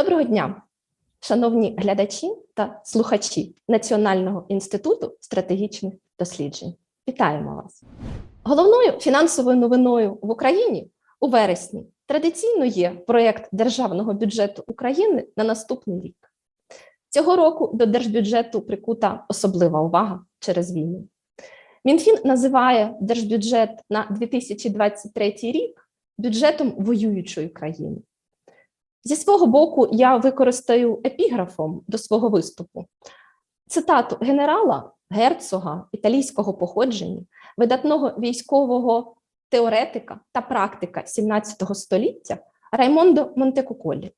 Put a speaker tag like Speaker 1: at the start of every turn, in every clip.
Speaker 1: Доброго дня, шановні глядачі та слухачі Національного інституту стратегічних досліджень. Вітаємо вас! Головною фінансовою новиною в Україні у вересні традиційно є проєкт Державного бюджету України на наступний рік. Цього року до держбюджету прикута особлива увага через війну. Мінфін називає держбюджет на 2023 рік бюджетом воюючої країни. Зі свого боку, я використаю епіграфом до свого виступу цитату генерала герцога італійського походження, видатного військового теоретика та практика 17 століття Раймондо Монтекуколі.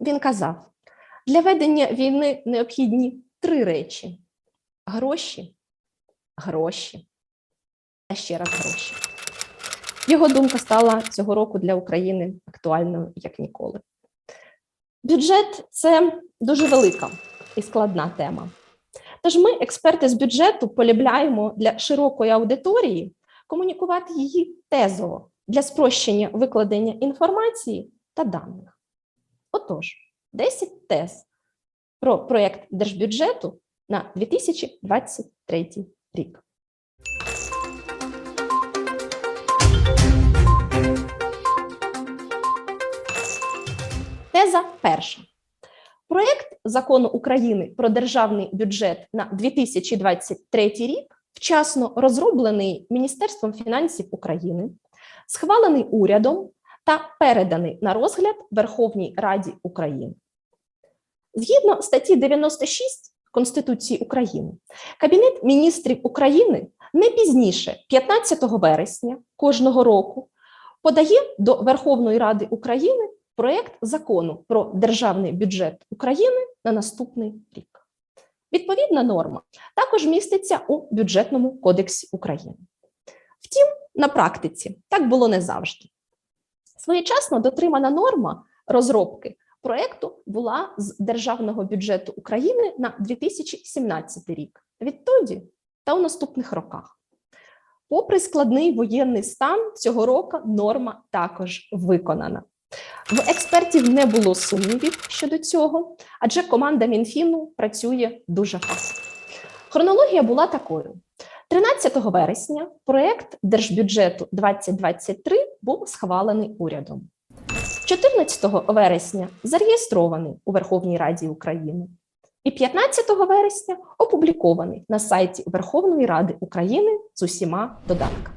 Speaker 1: Він казав: для ведення війни необхідні три речі: гроші, гроші, а ще раз гроші. Його думка стала цього року для України актуальною як ніколи. Бюджет це дуже велика і складна тема. Тож ми, експерти з бюджету, полюбляємо для широкої аудиторії комунікувати її тезово для спрощення викладення інформації та даних. Отож, 10 тез про проєкт держбюджету на 2023 рік. Теза перша. Проєкт закону України про державний бюджет на 2023 рік вчасно розроблений Міністерством фінансів України, схвалений урядом та переданий на розгляд Верховній Раді України. Згідно статті 96 Конституції України, Кабінет міністрів України не пізніше 15 вересня кожного року подає до Верховної Ради України проєкт закону про державний бюджет України на наступний рік. Відповідна норма також міститься у бюджетному кодексі України. Втім, на практиці так було не завжди. Своєчасно дотримана норма розробки проєкту була з державного бюджету України на 2017 рік. Відтоді та у наступних роках. Попри складний воєнний стан, цього року норма також виконана. В експертів не було сумнівів щодо цього, адже команда Мінфіну працює дуже фасно. Хронологія була такою: 13 вересня проєкт держбюджету 2023 був схвалений урядом. 14 вересня зареєстрований у Верховній Раді України, і 15 вересня опублікований на сайті Верховної Ради України з усіма додатками.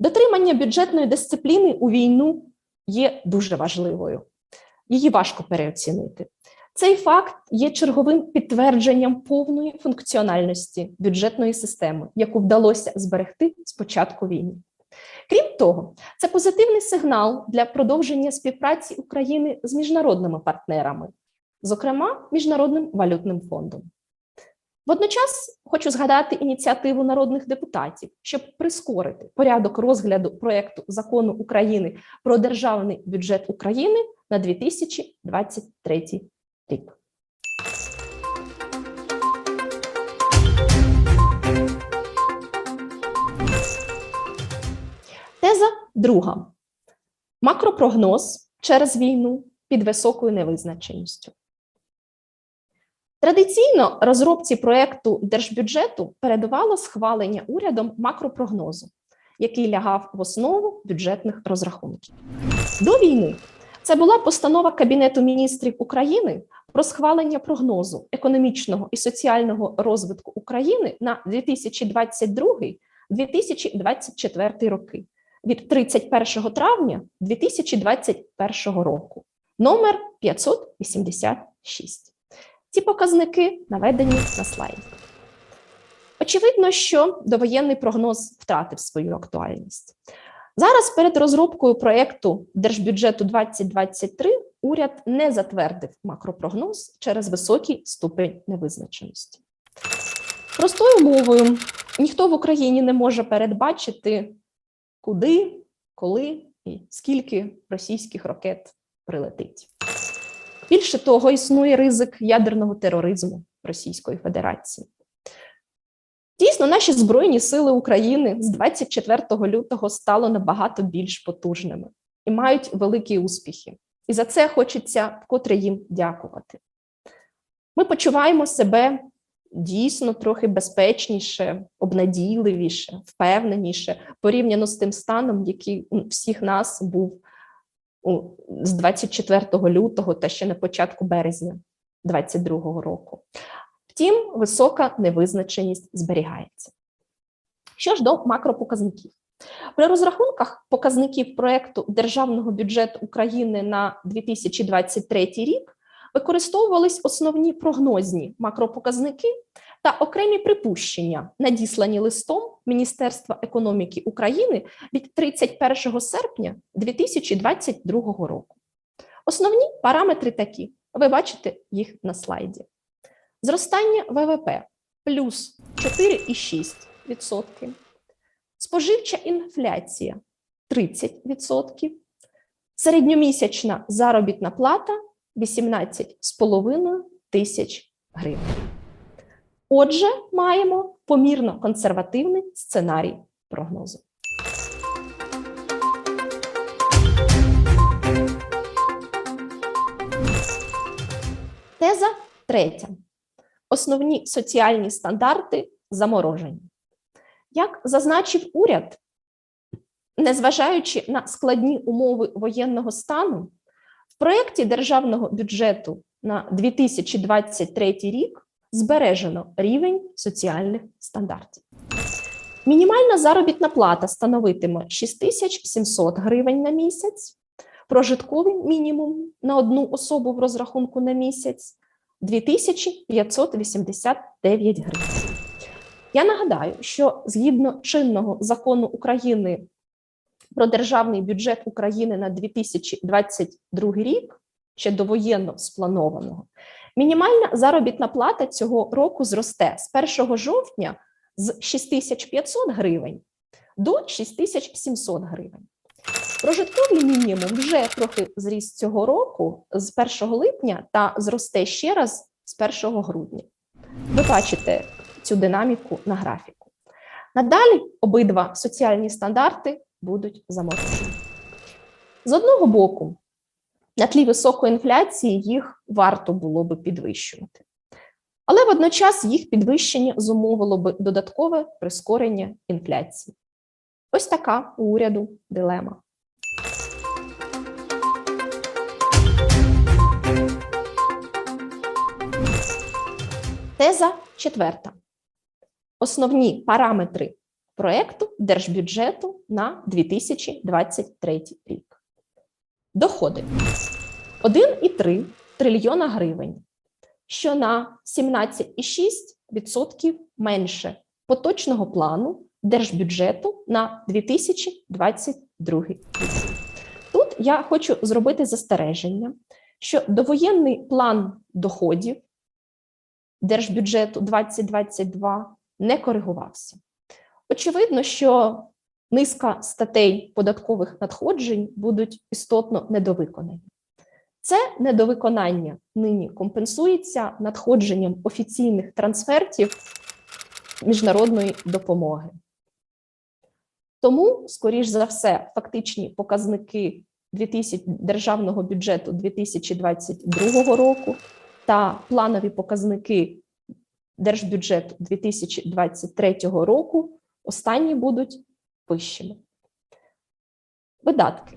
Speaker 1: Дотримання бюджетної дисципліни у війну є дуже важливою. Її важко переоцінити. Цей факт є черговим підтвердженням повної функціональності бюджетної системи, яку вдалося зберегти з початку війни. Крім того, це позитивний сигнал для продовження співпраці України з міжнародними партнерами, зокрема Міжнародним валютним фондом. Водночас хочу згадати ініціативу народних депутатів, щоб прискорити порядок розгляду проєкту закону України про державний бюджет України на 2023 рік. Теза друга: макропрогноз через війну під високою невизначеністю. Традиційно розробці проєкту держбюджету передувало схвалення урядом макропрогнозу, який лягав в основу бюджетних розрахунків. До війни це була постанова Кабінету міністрів України про схвалення прогнозу економічного і соціального розвитку України на 2022-2024 роки від 31 травня 2021 року, номер 586. Ці показники наведені на слайді. Очевидно, що довоєнний прогноз втратив свою актуальність. Зараз перед розробкою проєкту Держбюджету 2023 уряд не затвердив макропрогноз через високий ступень невизначеності. Простою мовою, ніхто в Україні не може передбачити, куди, коли і скільки російських ракет прилетить. Більше того, існує ризик ядерного тероризму Російської Федерації. Дійсно, наші Збройні сили України з 24 лютого стало набагато більш потужними і мають великі успіхи І за це хочеться вкотре їм дякувати. Ми почуваємо себе дійсно трохи безпечніше, обнадійливіше, впевненіше порівняно з тим станом, який у всіх нас був з 24 лютого та ще на початку березня 2022 року. Втім, висока невизначеність зберігається. Що ж до макропоказників. При розрахунках показників проекту Державного бюджету України на 2023 рік використовувались основні прогнозні макропоказники та окремі припущення, надіслані листом Міністерства економіки України від 31 серпня 2022 року. Основні параметри такі: ви бачите їх на слайді. Зростання ВВП плюс 4,6%, споживча інфляція 30%, середньомісячна заробітна плата 18,5 тисяч гривень. Отже, маємо помірно консервативний сценарій прогнозу. Теза третя. Основні соціальні стандарти заморожені. Як зазначив уряд, незважаючи на складні умови воєнного стану, в проєкті державного бюджету на 2023 рік збережено рівень соціальних стандартів. Мінімальна заробітна плата становитиме 6700 гривень на місяць, прожитковий мінімум на одну особу в розрахунку на місяць 2589 гривень. Я нагадаю, що згідно чинного закону України про державний бюджет України на 2022 рік, ще довоєнно спланованого, мінімальна заробітна плата цього року зросте з 1 жовтня з 6500 гривень до 6700 гривень. Прожитковий мінімум вже трохи зріс цього року з 1 липня та зросте ще раз з 1 грудня. Ви бачите цю динаміку на графіку. Надалі обидва соціальні стандарти будуть заморожені. З одного боку, на тлі високої інфляції їх варто було би підвищувати. Але водночас їх підвищення зумовило би додаткове прискорення інфляції. Ось така у уряду дилема. Теза четверта. Основні параметри проекту держбюджету на 2023 рік. Доходи 1,3 трильйона гривень, що на 17,6% менше поточного плану держбюджету на 2022 рік. Тут я хочу зробити застереження, що довоєнний план доходів держбюджету 2022 не коригувався. Очевидно, що низка статей податкових надходжень будуть істотно недовиконані. Це недовиконання нині компенсується надходженням офіційних трансфертів міжнародної допомоги. Тому, скоріш за все, фактичні показники 2000, державного бюджету 2022 року та планові показники держбюджету 2023 року останні будуть вищими. Видатки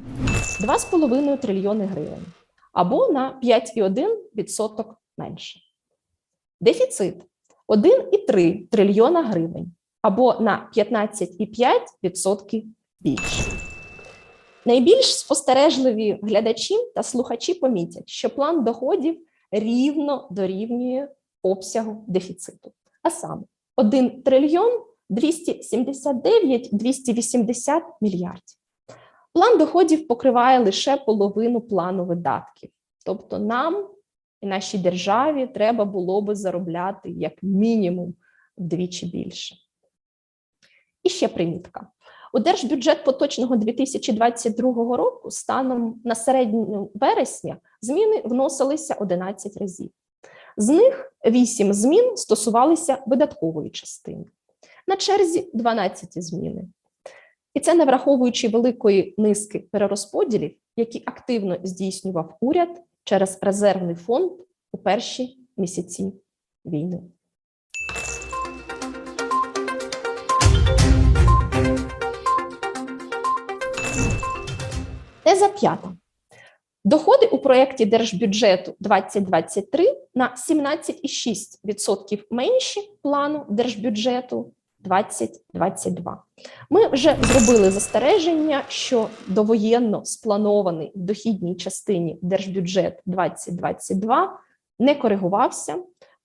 Speaker 1: 2,5 трильйони гривень або на 5,1% менше. Дефіцит 1,3 трильйона гривень або на 15,5% більше. Найбільш спостережливі глядачі та слухачі помітять, що план доходів рівно дорівнює обсягу дефіциту. А саме 1 трильйон 279-280 мільярдів. План доходів покриває лише половину плану видатків. Тобто нам і нашій державі треба було би заробляти як мінімум вдвічі більше. І ще примітка. У держбюджет поточного 2022 року станом на середню вересня зміни вносилися 11 разів. З них 8 змін стосувалися видаткової частини. На черзі 12 зміни. І це не враховуючи великої низки перерозподілів, які активно здійснював уряд через резервний фонд у перші місяці війни. Теза п'ята. Доходи у проєкті держбюджету 2023 на 17,6% менші плану держбюджету 2022. Ми вже зробили застереження, що довоєнно спланований в дохідній частині держбюджет 2022 не коригувався,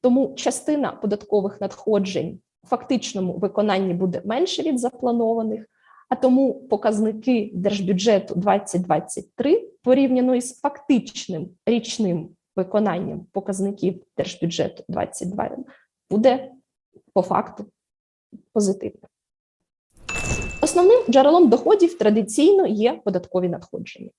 Speaker 1: тому частина податкових надходжень в фактичному виконанні буде менше від запланованих. А тому показники держбюджету 2023 порівняно із фактичним річним виконанням показників держбюджету 2022 буде по факту позитивним. Основним джерелом доходів традиційно є податкові надходження.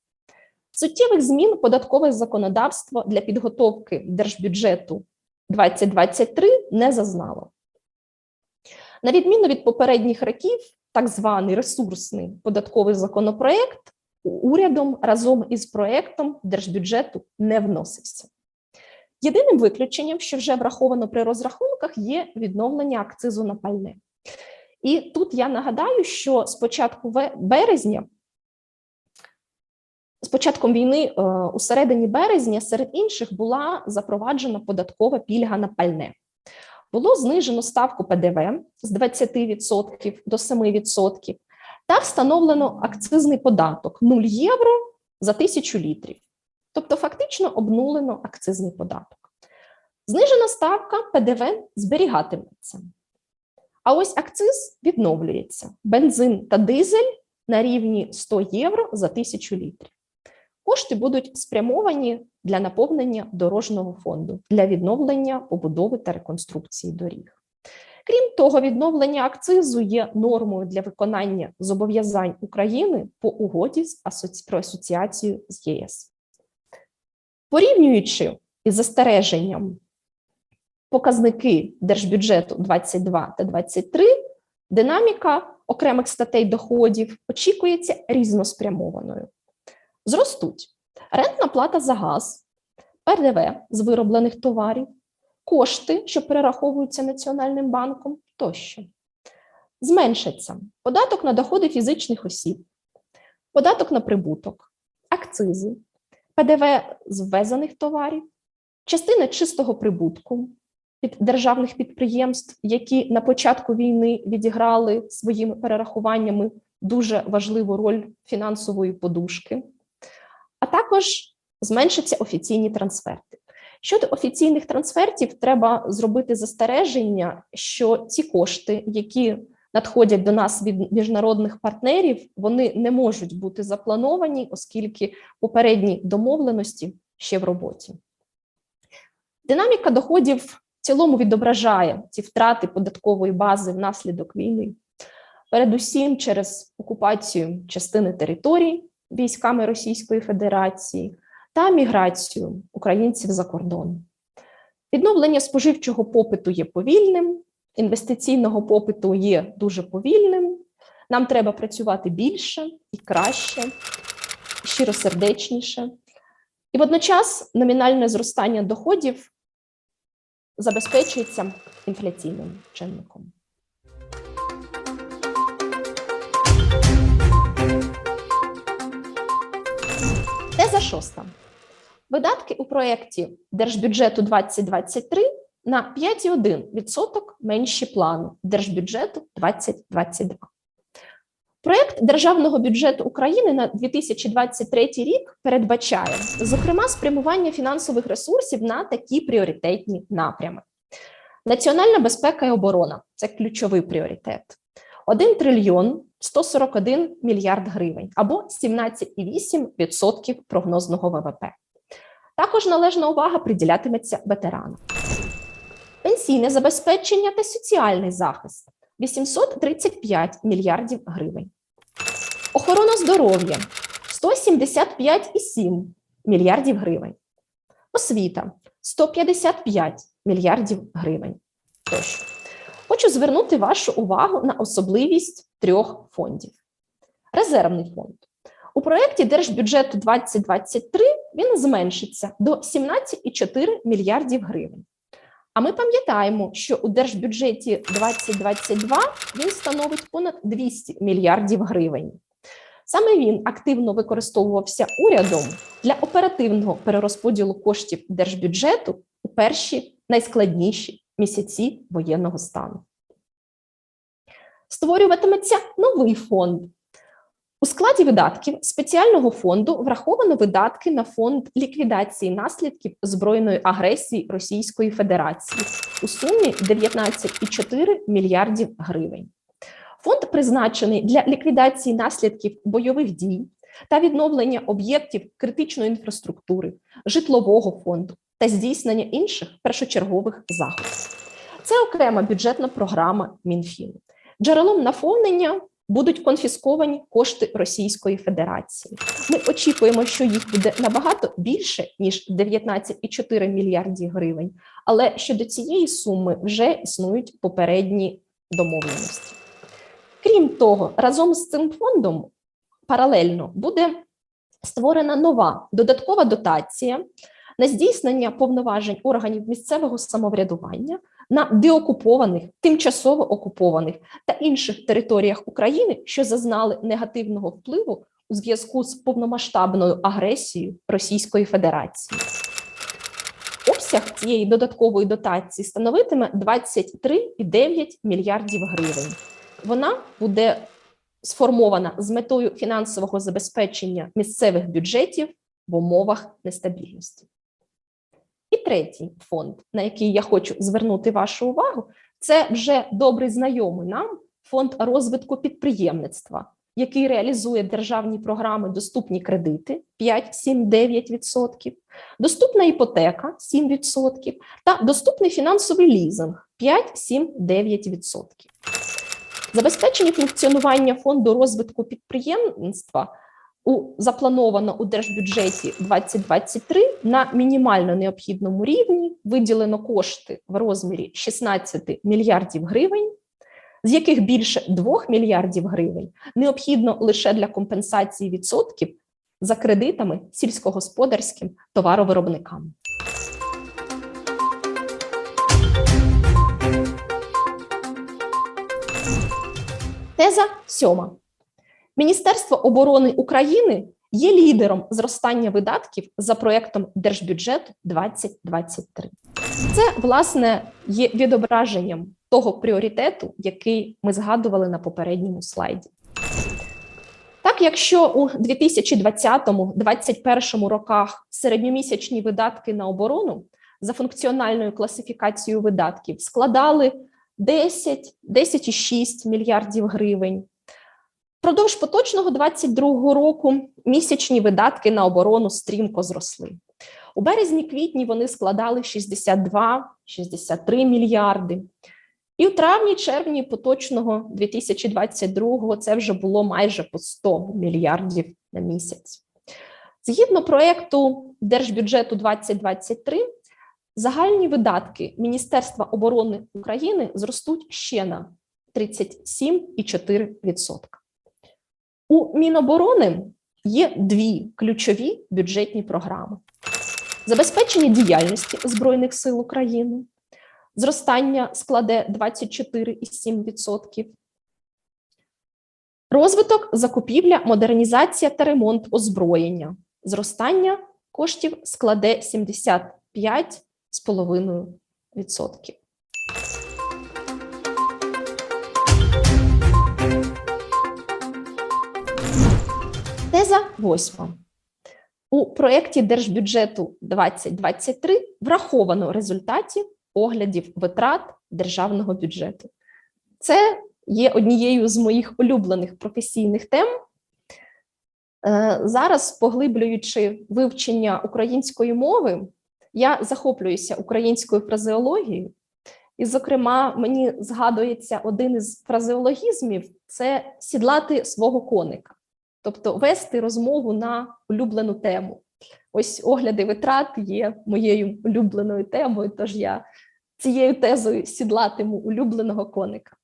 Speaker 1: Суттєвих змін податкове законодавство для підготовки держбюджету 2023 не зазнало. На відміну від попередніх років, так званий ресурсний податковий законопроект урядом разом із проектом держбюджету не вносився. Єдиним виключенням, що вже враховано при розрахунках, є відновлення акцизу на пальне. І тут я нагадаю, що з початку березня, з початком війни, е, у середині березня, серед інших була запроваджена податкова пільга на пальне було знижено ставку ПДВ з 20% до 7% та встановлено акцизний податок 0 євро за тисячу літрів. Тобто, фактично обнулено акцизний податок. Знижена ставка ПДВ зберігатиметься. А ось акциз відновлюється: бензин та дизель на рівні 100 євро за тисячу літрів. Кошти будуть спрямовані для наповнення дорожнього фонду для відновлення побудови та реконструкції доріг. Крім того, відновлення акцизу є нормою для виконання зобов'язань України по угоді про асоціацію з ЄС. Порівнюючи із застереженням показники держбюджету 22 та 23, динаміка окремих статей доходів очікується різноспрямованою. Зростуть рентна плата за газ, ПДВ з вироблених товарів, кошти, що перераховуються Національним банком тощо. Зменшаться податок на доходи фізичних осіб, податок на прибуток, акцизи, ПДВ з ввезених товарів, частина чистого прибутку від державних підприємств, які на початку війни відіграли своїми перерахуваннями дуже важливу роль фінансової подушки а також зменшаться офіційні трансферти. Щодо офіційних трансфертів, треба зробити застереження, що ці кошти, які надходять до нас від міжнародних партнерів, вони не можуть бути заплановані, оскільки попередні домовленості ще в роботі. Динаміка доходів в цілому відображає ці втрати податкової бази внаслідок війни, передусім через окупацію частини територій, військами Російської Федерації та міграцію українців за кордон. Відновлення споживчого попиту є повільним, інвестиційного попиту є дуже повільним. Нам треба працювати більше і краще, щиросердечніше. І водночас номінальне зростання доходів забезпечується інфляційним чинником. Теза шоста. Видатки у проєкті Держбюджету 2023 на 5,1% менші плану Держбюджету 2022. Проєкт Державного бюджету України на 2023 рік передбачає, зокрема, спрямування фінансових ресурсів на такі пріоритетні напрями. Національна безпека і оборона це ключовий пріоритет. 1 трильйон 141 мільярд гривень або 17,8% прогнозного ВВП. Також належна увага приділятиметься ветеранам. Пенсійне забезпечення та соціальний захист 835 мільярдів гривень. Охорона здоров'я 175,7 мільярдів гривень. Освіта 155 мільярдів гривень. Тощо. Хочу звернути вашу увагу на особливість трьох фондів. Резервний фонд. У проєкті Держбюджету 2023 він зменшиться до 17,4 мільярдів гривень. А ми пам'ятаємо, що у держбюджеті 2022 він становить понад 200 мільярдів гривень. Саме він активно використовувався урядом для оперативного перерозподілу коштів держбюджету у перші найскладніші місяці воєнного стану. Створюватиметься новий фонд. У складі видатків спеціального фонду враховано видатки на фонд ліквідації наслідків збройної агресії Російської Федерації у сумі 19,4 мільярдів гривень. Фонд призначений для ліквідації наслідків бойових дій та відновлення об'єктів критичної інфраструктури, житлового фонду та здійснення інших першочергових заходів. Це окрема бюджетна програма Мінфіну. Джерелом наповнення будуть конфісковані кошти Російської Федерації. Ми очікуємо, що їх буде набагато більше ніж 19,4 мільярдів гривень, але щодо цієї суми вже існують попередні домовленості. Крім того, разом з цим фондом паралельно буде створена нова додаткова дотація на здійснення повноважень органів місцевого самоврядування на деокупованих, тимчасово окупованих та інших територіях України, що зазнали негативного впливу у зв'язку з повномасштабною агресією Російської Федерації. Обсяг цієї додаткової дотації становитиме 23,9 мільярдів гривень. Вона буде сформована з метою фінансового забезпечення місцевих бюджетів в умовах нестабільності. Третій фонд, на який я хочу звернути вашу увагу, це вже добре знайомий нам фонд розвитку підприємництва, який реалізує державні програми Доступні кредити 5-7-9%, доступна іпотека 7% та доступний фінансовий лізинг 5-7-9%. Забезпечення функціонування фонду розвитку підприємництва у заплановано у держбюджеті 2023 на мінімально необхідному рівні виділено кошти в розмірі 16 мільярдів гривень, з яких більше 2 мільярдів гривень необхідно лише для компенсації відсотків за кредитами сільськогосподарським товаровиробникам. Теза сьома. Міністерство оборони України є лідером зростання видатків за проектом Держбюджету 2023. Це, власне, є відображенням того пріоритету, який ми згадували на попередньому слайді. Так, якщо у 2020-2021 роках середньомісячні видатки на оборону за функціональною класифікацією видатків складали 10, 10,6 мільярдів гривень. Впродовж поточного 22-го року місячні видатки на оборону стрімко зросли. У березні-квітні вони складали 62-63 мільярди. І у травні-червні поточного 2022-го це вже було майже по 100 мільярдів на місяць. Згідно проєкту Держбюджету 2023, загальні видатки Міністерства оборони України зростуть ще на 37,4%. У Міноборони є дві ключові бюджетні програми: забезпечення діяльності Збройних сил України, зростання складе 24,7%. Розвиток, закупівля, модернізація та ремонт озброєння. Зростання коштів складе 75,5%. Теза восьма. У проєкті Держбюджету 2023 враховано результатів оглядів витрат державного бюджету. Це є однією з моїх улюблених професійних тем. Е, Зараз, поглиблюючи вивчення української мови, я захоплююся українською фразеологією, і, зокрема, мені згадується один із фразеологізмів це сідлати свого коника, тобто вести розмову на улюблену тему. Ось огляди витрат є моєю улюбленою темою, тож я цією тезою сідлатиму улюбленого коника.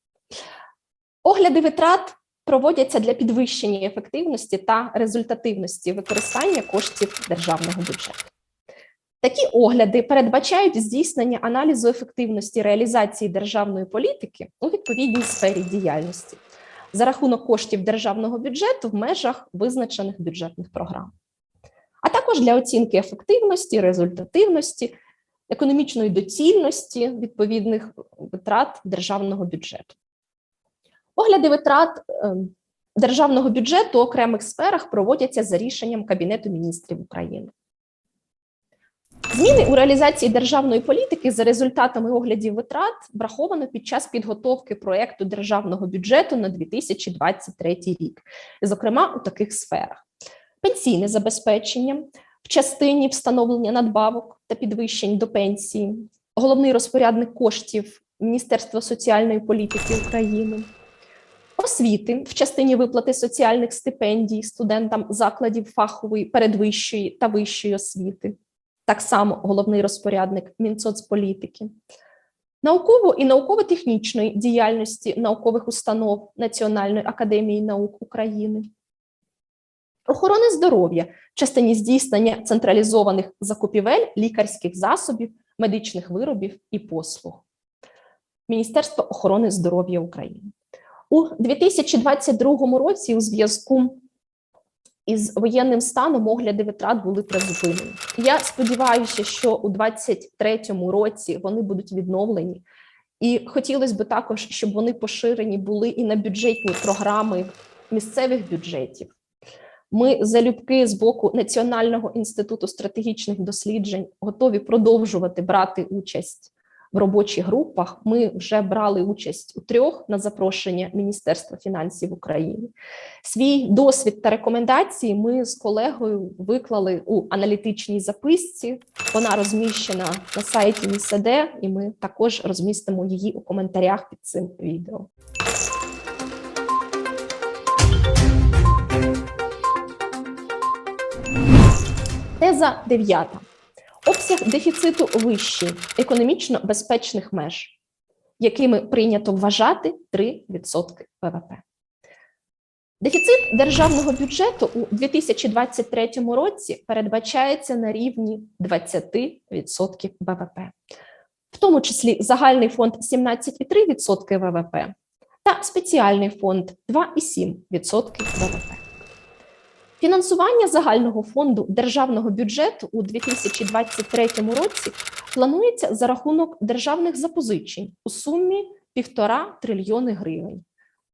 Speaker 1: Огляди витрат проводяться для підвищення ефективності та результативності використання коштів державного бюджету. Такі огляди передбачають здійснення аналізу ефективності реалізації державної політики у відповідній сфері діяльності за рахунок коштів державного бюджету в межах визначених бюджетних програм, а також для оцінки ефективності, результативності, економічної доцільності відповідних витрат державного бюджету. Огляди витрат е, державного бюджету у окремих сферах проводяться за рішенням Кабінету міністрів України. Зміни у реалізації державної політики за результатами оглядів витрат враховано під час підготовки проекту державного бюджету на 2023 рік, зокрема у таких сферах: пенсійне забезпечення в частині встановлення надбавок та підвищень до пенсії, головний розпорядник коштів Міністерства соціальної політики України. Освіти в частині виплати соціальних стипендій студентам закладів фахової передвищої та вищої освіти, так само головний розпорядник Мінсоцполітики, науково і науково-технічної діяльності наукових установ Національної академії наук України, охорони здоров'я в частині здійснення централізованих закупівель лікарських засобів, медичних виробів і послуг. Міністерство охорони здоров'я України. У 2022 році у зв'язку із воєнним станом огляди витрат були призупинені. Я сподіваюся, що у 2023 році вони будуть відновлені, і хотілося б також, щоб вони поширені були і на бюджетні програми місцевих бюджетів. Ми залюбки з боку Національного інституту стратегічних досліджень готові продовжувати брати участь в робочих групах. Ми вже брали участь у трьох на запрошення Міністерства фінансів України. Свій досвід та рекомендації ми з колегою виклали у аналітичній записці. Вона розміщена на сайті МІСД, і ми також розмістимо її у коментарях під цим відео. Теза 9. Обсяг дефіциту вищий економічно безпечних меж, якими прийнято вважати 3% ВВП. Дефіцит державного бюджету у 2023 році передбачається на рівні 20% ВВП, в тому числі загальний фонд 17,3% ВВП та спеціальний фонд 2,7% ВВП. Фінансування загального фонду державного бюджету у 2023 році планується за рахунок державних запозичень у сумі 1,5 трильйони гривень,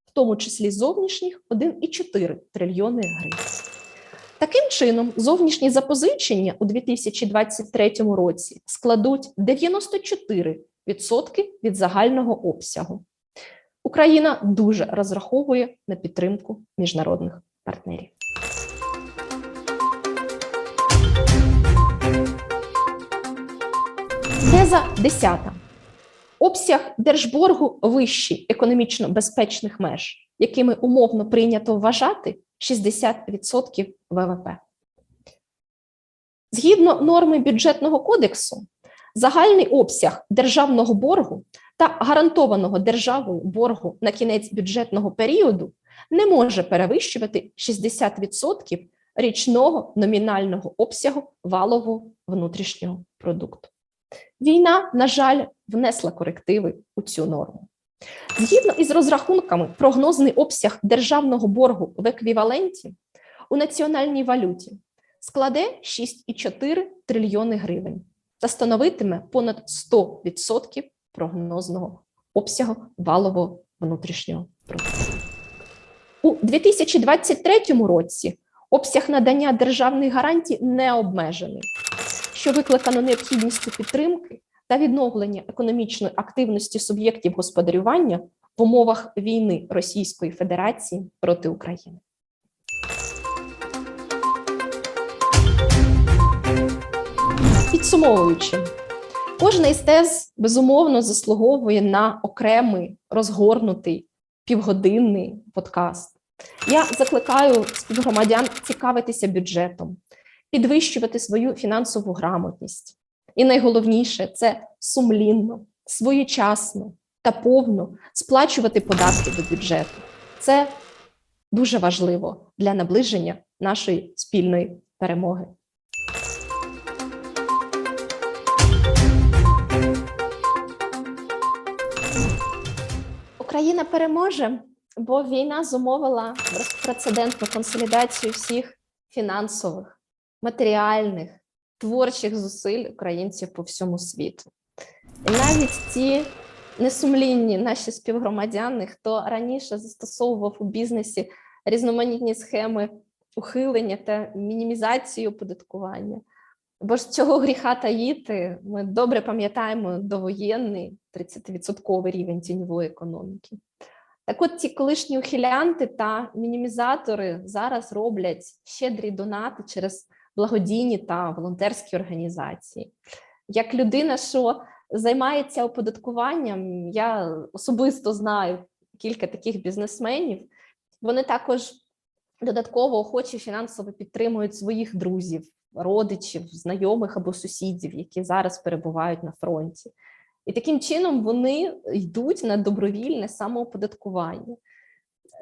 Speaker 1: в тому числі зовнішніх 1,4 трильйони гривень. Таким чином, зовнішні запозичення у 2023 році складуть 94% від загального обсягу. Україна дуже розраховує на підтримку міжнародних партнерів. Теза 10. Обсяг держборгу вищий економічно безпечних меж, якими умовно прийнято вважати 60% ВВП. Згідно норми бюджетного кодексу, загальний обсяг державного боргу та гарантованого державою боргу на кінець бюджетного періоду не може перевищувати 60% річного номінального обсягу валового внутрішнього продукту. Війна, на жаль, внесла корективи у цю норму. Згідно із розрахунками, прогнозний обсяг державного боргу в еквіваленті у національній валюті складе 6,4 трильйони гривень та становитиме понад 100% прогнозного обсягу валового внутрішнього продукту. У 2023 році обсяг надання державних гарантій не обмежений що викликано необхідністю підтримки та відновлення економічної активності суб'єктів господарювання в умовах війни Російської Федерації проти України. Підсумовуючи, кожна із тез безумовно заслуговує на окремий розгорнутий півгодинний подкаст. Я закликаю співгромадян цікавитися бюджетом, підвищувати свою фінансову грамотність. І найголовніше це сумлінно, своєчасно та повно сплачувати податки до бюджету. Це дуже важливо для наближення нашої спільної перемоги. Україна переможе, бо війна зумовила безпрецедентну консолідацію всіх фінансових, матеріальних, творчих зусиль українців по всьому світу. І навіть ті несумлінні наші співгромадяни, хто раніше застосовував у бізнесі різноманітні схеми ухилення та мінімізації оподаткування. Бо ж цього гріха таїти, ми добре пам'ятаємо довоєнний 30% рівень тіньової економіки. Так от ті колишні ухилянти та мінімізатори зараз роблять щедрі донати через благодійні та волонтерські організації. Як людина, що займається оподаткуванням, я особисто знаю кілька таких бізнесменів. Вони також додатково охоче фінансово підтримують своїх друзів, родичів, знайомих або сусідів, які зараз перебувають на фронті. І таким чином вони йдуть на добровільне самооподаткування.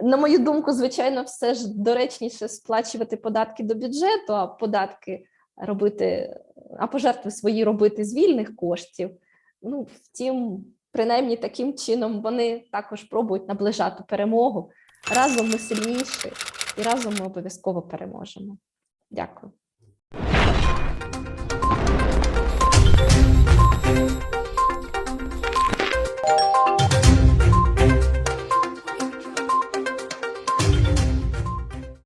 Speaker 1: На мою думку, звичайно, все ж доречніше сплачувати податки до бюджету, а податки робити, а пожертви свої робити з вільних коштів. Ну, втім, принаймні таким чином вони також пробують наближати перемогу. Разом ми сильніші і разом ми обов'язково переможемо. Дякую.